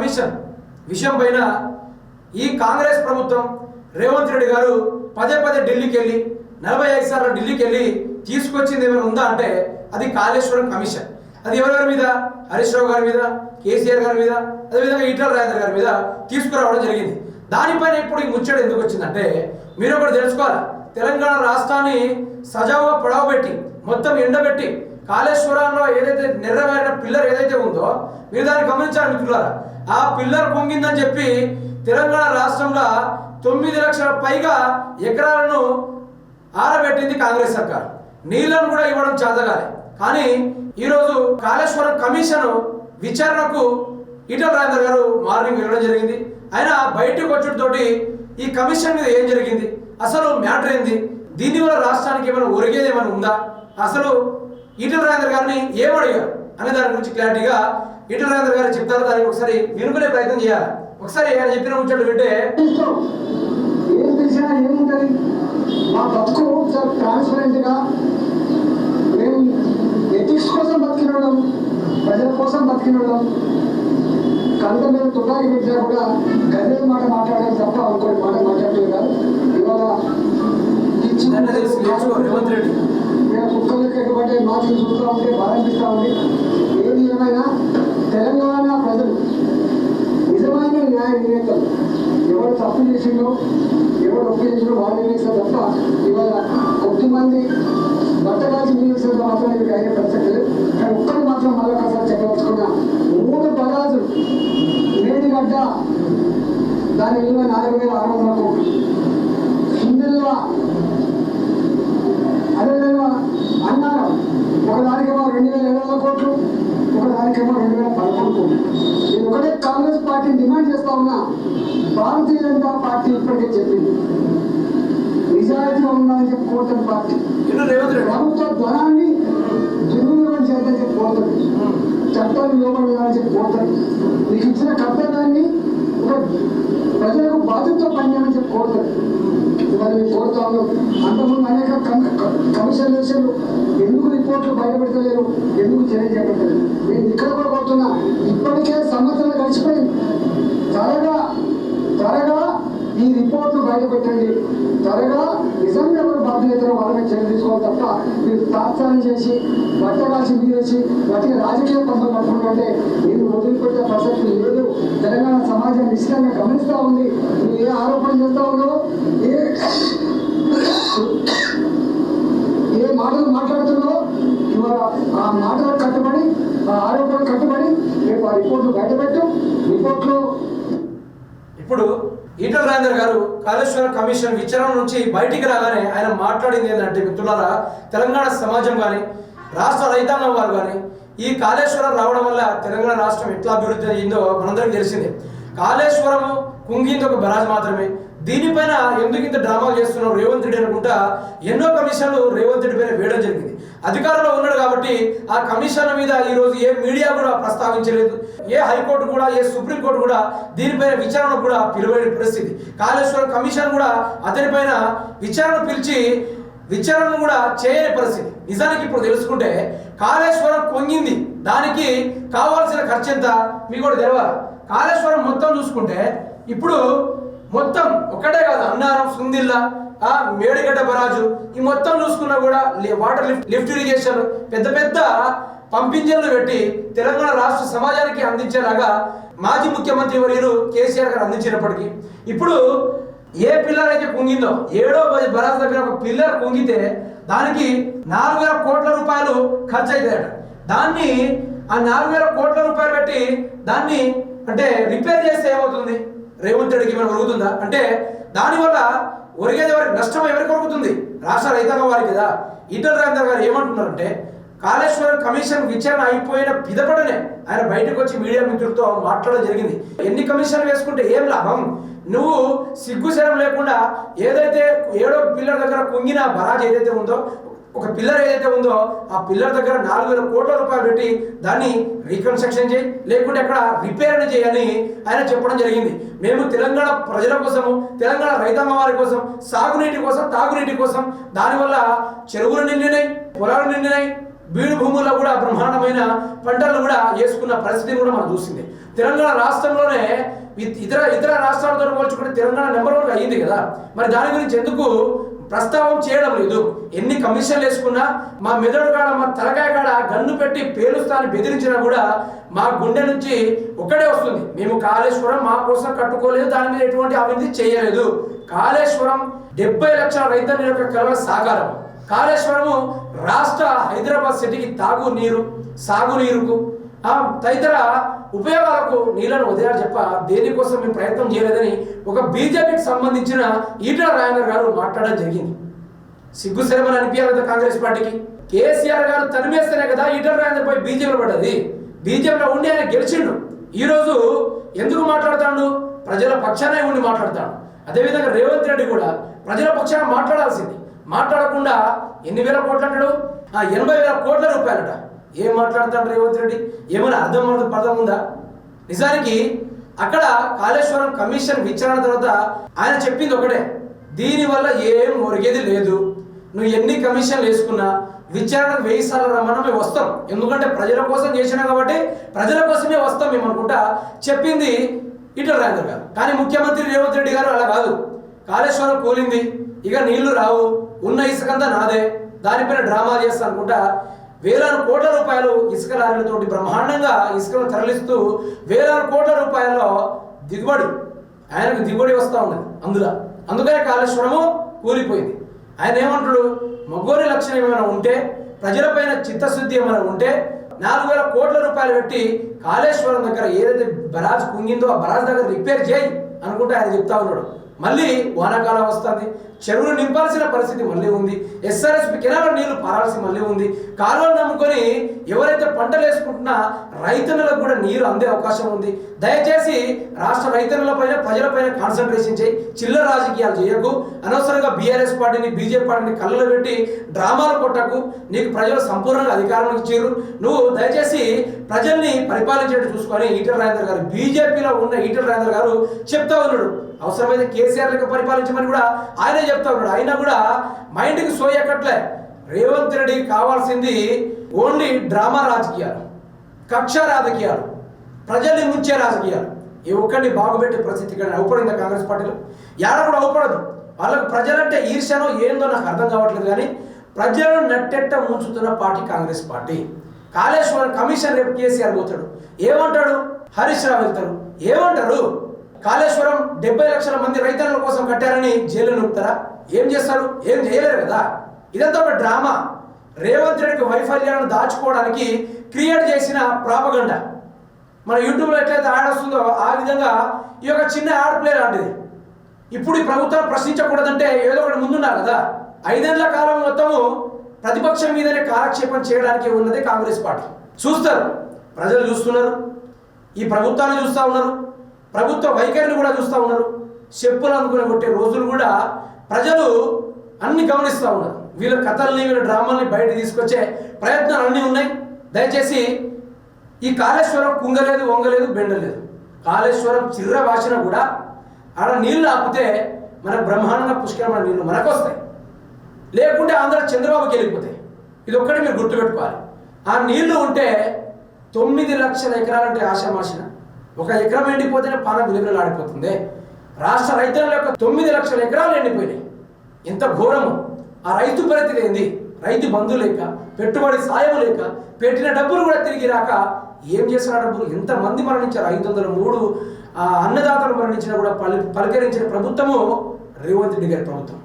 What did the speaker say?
Commission విషయం పైన ఈ కాంగ్రెస్ ప్రభుత్వం రేవంత్ రెడ్డి గారు పదే పదే ఢిల్లీకి వెళ్ళి నలభై ఐదు సార్లు ఢిల్లీకి వెళ్ళి తీసుకొచ్చింది ఏమైనా ఉందా అంటే అది కాళేశ్వరం కమిషన్. అది ఎవరెవరి మీద? హరీష్ రావు గారి మీద కేసీఆర్ గారి మీద అదేవిధంగా ఈటల రాజేంద్ర గారి మీద తీసుకురావడం జరిగింది. దానిపైన ఇప్పుడు ఈ ముచ్చట ఎందుకు వచ్చిందంటే మీరు ఒకటి తెలుసుకోవాలి? తెలంగాణ రాష్ట్రాన్ని సజావుగా పొడవబెట్టి మొత్తం ఎండబెట్టి కాళేశ్వరంలో ఏదైతే నెర్రవేరిన పిల్లర్ ఏదైతే ఉందో మీరు దాన్ని గమనించాలనుకున్నారా ఆ పిల్లర్ పొంగిందని చెప్పి తెలంగాణ రాష్ట్రంలో తొమ్మిది లక్షల పైగా ఎకరాలను ఆరబెట్టింది కాంగ్రెస్ సర్కార్. నీళ్ళను కూడా ఇవ్వడం చేతగాలి. కానీ ఈరోజు కాళేశ్వరం కమిషన్ విచారణకు ఈటల రాజేందర్ గారు మార్నింగ్ వెళ్ళడం జరిగింది. ఆయన బయటకు వచ్చుడితోటి ఈ కమిషన్ మీద ఏం జరిగింది? అసలు మ్యాటర్ ఏంది? దీనివల్ల రాష్ట్రానికి ఏమైనా ఒరిగేది ఏమైనా ఉందా? అసలు ఈటల రాజేందర్ గారిని ఏమడిగారు? అనే దాని గురించి క్లారిటీగా ఈటల రాజేందర్ గారు చెప్తారు దానికి ఒకసారి వినుకునే ప్రయత్నం చేయాలి? ఒకసారి ఆయన చెప్పిన ముచ్చట్లు వింటే. ఏం తెలిసినా ఏముంటుంది? మా బతుకు చాలా ట్రాన్స్పరెంట్గా మేము ఎథిక్స్ కోసం బతికినోళ్ళం ప్రజల కోసం బతికినోళ్ళం. కళ్ళ మీద తుపాకి పెట్టినా కూడా గదే మాట మాట్లాడాలి తప్ప ఇంకోటి మాట మాట్లాడలేదు కాదు. ఇవాళ కుక్కలకి ఎటువంటి మాటలు చూస్తూ ఉంటే బాధ అనిపిస్తూ ఉంది ఏది ఏమైనా నిజమైన న్యాయ ఎవరు తప్పు చేసిండో ఎవరు ఒప్పు చేసిండో వాళ్ళు నిర్ణయిస్తారు తప్ప ఇవాళ కొద్ది మంది బట్టగాల్సి నిర్ణయిస్తారు మాత్రం ఇది అయ్యే పరిస్థితి లేదు. కానీ ఒక్కరు మాత్రం మళ్ళీ ఒకసారి చెప్పవచ్చుకున్న మూడు పదాలు మేడిగడ్డ దాని విలువ నాలుగు వేల ఆరు వందల కోట్లు. హిందుల్వా అదేవిధంగా అన్నారం ఒకదానికేమో రెండు వేల ఏడు వందల కోట్లు ఒకదానికేమో రెండు వేల పదకొండు కోట్లు. ఒకటే కాంగ్రెస్ పార్టీని డిమాండ్ చేస్తా ఉన్నా భారతీయ జనతా పార్టీ ఇప్పటికే చెప్పింది. నిజాయితీగా ఉండాలని చెప్పి కోరుతున్న పార్టీ. ప్రభుత్వ ధనాన్ని దుర్వినియోగం చేద్దని చెప్పి కోరుతుంది చట్టాన్ని లోపడాలని చెప్పి కోరుతుంది నీకు ఇచ్చిన కర్తవ్యాన్ని బాధ్యతతో పనిచేయమని చెప్పి కోరుతుంది మరి మేము కోరుతా ఉన్నాం అంతకుముందు అనేక క- కమిషన్ వేసారు ఎందుకు రిపోర్ట్లు బయటపెడతలేరు? ఎందుకు చర్య చేపట్టలేదు? నేను ఇక్కడ కూడా కోరుతున్నా ఇప్పటికే సంవత్సరాలు గడిచిపోయింది. త్వరగా త్వరగా ఈ రిపోర్ట్లు పెట్టండి. త్వరగా నిజంగా ఎవరు బాధ్యతలు వాళ్ళని చర్య తీసుకోవాలి తప్ప మీరు తాత్సారం చేసి బట్టగాల్సి మీరేసి వాటికి రాజకీయ పంపలు పట్టుకుంటుంటే మీరు వదిలిపెట్టే ప్రసక్తి లేదు. తెలంగాణ సమాజం నిశ్చితంగా గమనిస్తూ ఉంది. మీరు ఏ ఆరోపణ చేస్తూ ఉన్నావు ఏ ఏ మాటలు మాట్లాడుతుందో ఇవాళ ఆ మాటలకు కట్టుబడి ఆ ఆరోపణలు కట్టుబడి రేపు ఆ రిపోర్ట్లు బయటపెట్టు. రిపోర్ట్లు ఇప్పుడు ఈటల రాజేందర్ గారు కాళేశ్వరం కమిషన్ విచారణ నుంచి బయటికి రాగానే ఆయన మాట్లాడింది ఏంటంటే మిత్రులారా తెలంగాణ సమాజం కానీ రాష్ట్ర రైతాంగం వారు కానీ ఈ కాళేశ్వరం రావడం వల్ల తెలంగాణ రాష్ట్రం ఎట్లా అభివృద్ధి అయ్యిందో మనందరికీ తెలిసిందే. కాళేశ్వరము కుంగింది ఒక బరాజ్ మాత్రమే. దీనిపైన ఎందుకు ఇంత డ్రామాలు చేస్తున్నావు రేవంత్ రెడ్డి అనుకుంటా ఎన్నో కమిషన్లు రేవంత్ రెడ్డి పైన వేయడం జరిగింది. అధికారంలో ఉన్నాడు కాబట్టి ఆ కమిషన్ల మీద ఈ రోజు ఏ మీడియా కూడా ప్రస్తావించలేదు. ఏ హైకోర్టు కూడా ఏ సుప్రీంకోర్టు కూడా దీనిపైన విచారణ కూడా పిలువైన పరిస్థితి. కాళేశ్వరం కమిషన్ కూడా అతనిపైన విచారణ పిలిచి విచారణ కూడా చేయని పరిస్థితి. నిజానికి ఇప్పుడు తెలుసుకుంటే కాళేశ్వరం కొంగింది దానికి కావాల్సిన ఖర్చు ఎంత? మీకు కూడా తెలవాలి? కాళేశ్వరం మొత్తం చూసుకుంటే ఇప్పుడు మొత్తం ఒకటే కాదు అన్నారం సుందిల్లా ఆ మేడిగడ్డ బరాజు ఈ మొత్తం చూసుకున్నా కూడా వాటర్ లిఫ్ట్ లిఫ్ట్ ఇరిగేషన్ పెద్ద పెద్ద పంపింజన్లు పెట్టి తెలంగాణ రాష్ట్ర సమాజానికి అందించేలాగా మాజీ ముఖ్యమంత్రి వర్యులు కేసీఆర్ గారు అందించినప్పటికీ ఇప్పుడు ఏ పిల్లర్ అయితే కుంగిందో ఏడో బ- బరాజ్ దగ్గర ఒక పిల్లర్ కుంగితే దానికి నాలుగు వేల కోట్ల రూపాయలు ఖర్చు అవుతాయట దాన్ని ఆ నాలుగు వేల కోట్ల రూపాయలు పెట్టి దాన్ని అంటే రిపేర్ చేస్తే ఏమవుతుంది? రేవంత్ రెడ్డికి ఏమైనా ఒరుగుతుందా? అంటే దానివల్ల ఒరిగేది వారికి నష్టం ఎవరికి ఒరుగుతుంది? రాష్ట్ర రైతాంగం వారికి కదా. ఈటల రాజేందర్ గారు ఏమంటున్నారంటే కాళేశ్వరం కమిషన్ విచారణ అయిపోయిన పిదపడనే ఆయన బయటకు వచ్చి మీడియా మిత్రులతో మాట్లాడడం జరిగింది. ఎన్ని కమిషన్లు వేసుకుంటే ఏం లాభం? నువ్వు సిగ్గుశరం లేకుండా ఏదైతే ఏడో పిల్లర్ దగ్గర కుంగిన బరాజ్ ఏదైతే ఉందో ఒక పిల్లర్ ఏదైతే ఉందో ఆ పిల్లర్ దగ్గర నాలుగు వేల కోట్ల రూపాయలు పెట్టి దాన్ని రీకన్స్ట్రక్షన్ చేయి లేకుంటే అక్కడ రిపేర్ అని చేయని ఆయన చెప్పడం జరిగింది. మేము తెలంగాణ ప్రజల కోసము తెలంగాణ రైతాంగం వారి కోసం సాగునీటి కోసం తాగునీటి కోసం దానివల్ల చెరువులు నిండినాయి పొలాలు నిండినాయి బీడు భూముల్లో కూడా బ్రహ్మాండమైన పంటలు కూడా వేసుకున్న పరిస్థితిని కూడా మనం చూసింది. తెలంగాణ రాష్ట్రంలోనే ఇతర ఇతర రాష్ట్రాలతో పోల్చుకుంటే తెలంగాణ నెంబర్ వన్ అయ్యింది కదా. మరి దాని గురించి ఎందుకు ప్రస్తావం చేయడం లేదు. ఎన్ని కమిషన్లు వేసుకున్నా మా మెదడు కాడ మా తలకాయ కాడ గన్ను పెట్టి పేలుస్తాను బెదిరించినా కూడా మా గుండె నుంచి ఒక్కడే వస్తుంది. మేము కాళేశ్వరం మా కోసం కట్టుకోలేదు దాని మీద ఎటువంటి అభివృద్ధి చేయలేదు. కాళేశ్వరం డెబ్బై లక్షల రైతుల యొక్క కలవ సాకారం కాళేశ్వరము రాష్ట్ర హైదరాబాద్ సిటీకి తాగు నీరు సాగునీరుకు తదితర ఉపయోగాలకు నీళ్ళను వదిలేయాలి చెప్ప దేనికోసం మేము ప్రయత్నం చేయలేదని ఒక బీజేపీకి సంబంధించిన ఈటల రాయన గారు మాట్లాడడం జరిగింది. సిగ్గు శరమని అనిపించాలి కదా కాంగ్రెస్ పార్టీకి? కేసీఆర్ గారు తరిమేస్తేనే కదా ఈటల రాయన పై బీజేపీలో పడ్డది. బీజేపీలో ఉండి ఆయన గెలిచిండు. ఈరోజు ఎందుకు మాట్లాడతాడు? ప్రజల పక్షానే ఉండి మాట్లాడతాడు. అదేవిధంగా రేవంత్ రెడ్డి కూడా ప్రజల పక్షాన మాట్లాడాల్సింది. మాట్లాడకుండా ఎన్ని వేల కోట్లు అంటాడు? ఆ ఎనభై వేల కోట్ల రూపాయలట. ఏం మాట్లాడతాడు రేవంత్ రెడ్డి? ఏమైనా అర్థం అర్థం పర్థం ఉందా? నిజానికి అక్కడ కాళేశ్వరం కమిషన్ విచారణ తర్వాత ఆయన చెప్పింది ఒకటే. దీనివల్ల ఏం ఒరిగేది లేదు. నువ్వు ఎన్ని కమిషన్లు వేసుకున్నా విచారణ వెయ్యి సార్లు రమ్మన్నా మేము వస్తాం. ఎందుకంటే ప్రజల కోసం చేసినా కాబట్టి ప్రజల కోసమే వస్తాం మేము అనుకుంటా చెప్పింది ఇట్లా రాజేంద్ర గారు. కానీ ముఖ్యమంత్రి రేవంత్ రెడ్డి గారు అలా కాదు. కాళేశ్వరం కూలింది. ఇక నీళ్ళు రావు. ఉన్న ఇసుకంతా నాదే. దానిపైన డ్రామా చేస్తా అనుకుంటా వేలాది కోట్ల రూపాయలు ఇసుక లారీలతోటి బ్రహ్మాండంగా ఇసుకను తరలిస్తూ వేలాది కోట్ల రూపాయల్లో దిగుబడి ఆయనకు దిగుబడి వస్తూ ఉన్నది అందులో. అందుకనే కాళేశ్వరము కూలిపోయింది. ఆయన ఏమంటాడు? మగోని లక్షణం ఏమైనా ఉంటే ప్రజలపైన చిత్తశుద్ధి ఏమైనా ఉంటే నాలుగు వేల కోట్ల రూపాయలు పెట్టి కాళేశ్వరం దగ్గర ఏదైతే బరాజ్ కుంగిందో ఆ బరాజ్ దగ్గర రిపేర్ చేయి అనుకుంటే ఆయన చెప్తా ఉన్నాడు. మళ్ళీ వానాకాలం వస్తుంది. చెరువులు నింపాల్సిన పరిస్థితి మళ్ళీ ఉంది. ఎస్ఆర్ఎస్పి కెనాల నీళ్ళు పారాల్సి మళ్ళీ ఉంది. కాలువలు నమ్ముకొని ఎవరైతే పంటలు వేసుకుంటున్నా రైతులకు కూడా నీరు అందే అవకాశం ఉంది. దయచేసి రాష్ట్ర రైతన్నులపైన ప్రజలపైన కాన్సన్ట్రేషన్ చేయి. చిల్లర రాజకీయాలు చేయకు. అనవసరంగా బీఆర్ఎస్ పార్టీని బీజేపీ పార్టీని కళ్ళలో పెట్టి డ్రామాలు కొట్టకు. నీకు ప్రజలు సంపూర్ణంగా అధికారం ఇచ్చారు. నువ్వు దయచేసి ప్రజల్ని పరిపాలించేట్టు చూసుకొని ఈటల రాజేంద్ర గారు బీజేపీలో ఉన్న ఈటల రాజేంద్ర గారు చెప్తా ఉన్నాడు. అవసరమైతే కేసీఆర్ లెక్క పరిపాలించమని కూడా ఆయనే చెప్తా ఉన్నాడు. అయినా కూడా మైండ్కి సోయక్కట్లే రేవంత్ రెడ్డి కావాల్సింది ఓన్లీ డ్రామా రాజకీయాలు కక్ష రాజకీయాలు. ప్రజల్ని ముంచే రాజకీయాలు. ఈ ఒక్కడిని బాగుపెట్టే ప్రసిద్ధి ఇక్కడ అవుపడింది కాంగ్రెస్ పార్టీలో. యాడ కూడా అవుపడదు. వాళ్ళకు ప్రజలంటే ఈర్ష్యనో ఏందో నాకు అర్థం కావట్లేదు కానీ ప్రజలను నట్టెట్ట ముంచుతున్న party Congress party. Kaleshwaram commission రేపు కేసీఆర్ పోతాడు. ఏమంటాడు? హరీష్ రావు వెళ్తారు ఏమంటారు కాళేశ్వరం డెబ్బై లక్షల మంది రైతన్నుల కోసం కట్టారని జైలు నొప్పుతారా ఏం చేస్తారు? ఏం చేయలేరు కదా? ఇదంతా ఒక డ్రామా. రేవంత్ రెడ్డికి వైఫల్యాలను దాచుకోవడానికి క్రియేట్ చేసిన ప్రాపగండ. మన యూట్యూబ్లో ఎట్లయితే యాడ్ వస్తుందో ఆ విధంగా ఈ యొక్క చిన్న యాడ్ ప్లే లాంటిది. ఇప్పుడు ఈ ప్రభుత్వం ప్రశ్నించకూడదంటే ఏదో ఒకటి ముందున్నారు కదా. ఐదేళ్ళ కాలం మొత్తము ప్రతిపక్షం మీదనే కాలక్షేపం చేయడానికి ఉన్నది కాంగ్రెస్ పార్టీ. చూస్తారు. ప్రజలు చూస్తున్నారు. ఈ ప్రభుత్వాన్ని చూస్తూ ఉన్నారు. ప్రభుత్వ వైఖరిని కూడా చూస్తూ ఉన్నారు. చెప్పులు అందుకుని కొట్టే రోజులు కూడా ప్రజలు అన్ని గమనిస్తూ ఉన్నారు. వీళ్ళ కథల్ని వీళ్ళ డ్రామాల్ని బయట తీసుకొచ్చే ప్రయత్నాలు అన్నీ ఉన్నాయి. దయచేసి ఈ కాళేశ్వరం కుంగలేదు వంగలేదు బెండలేదు. కాళేశ్వరం చిర్ర వాసిన కూడా ఆడ నీళ్ళు ఆపితే మన బ్రహ్మాండంగా పుష్కరమైన నీళ్ళు మనకు వస్తాయి లేకుంటే ఆంధ్ర చంద్రబాబుకి వెళ్ళిపోతాయి. ఇది ఒక్కటి మీరు గుర్తుపెట్టుకోవాలి. ఆ నీళ్ళు ఉంటే తొమ్మిది లక్షల ఎకరాలంటే ఆశామాషిన ఒక ఎకరం ఎండిపోతేనే ఎకరాలు ఆడిపోతుంది. రాష్ట్ర రైతుల యొక్క తొమ్మిది లక్షల ఎకరాలు ఎండిపోయినాయి. ఎంత ఘోరము. ఆ రైతు పరిస్థితి ఏంది? రైతు బంధు లేక పెట్టుబడి సాయం లేక పెట్టిన డబ్బులు కూడా తిరిగి రాక ఏం చేసిన డబ్బులు ఎంతమంది మరణించారు? ఐదు వందల మూడు అన్నదాతలు మరణించినా కూడా పలి పలకరించిన ప్రభుత్వము రేవంత్ రెడ్డి గారి ప్రభుత్వం.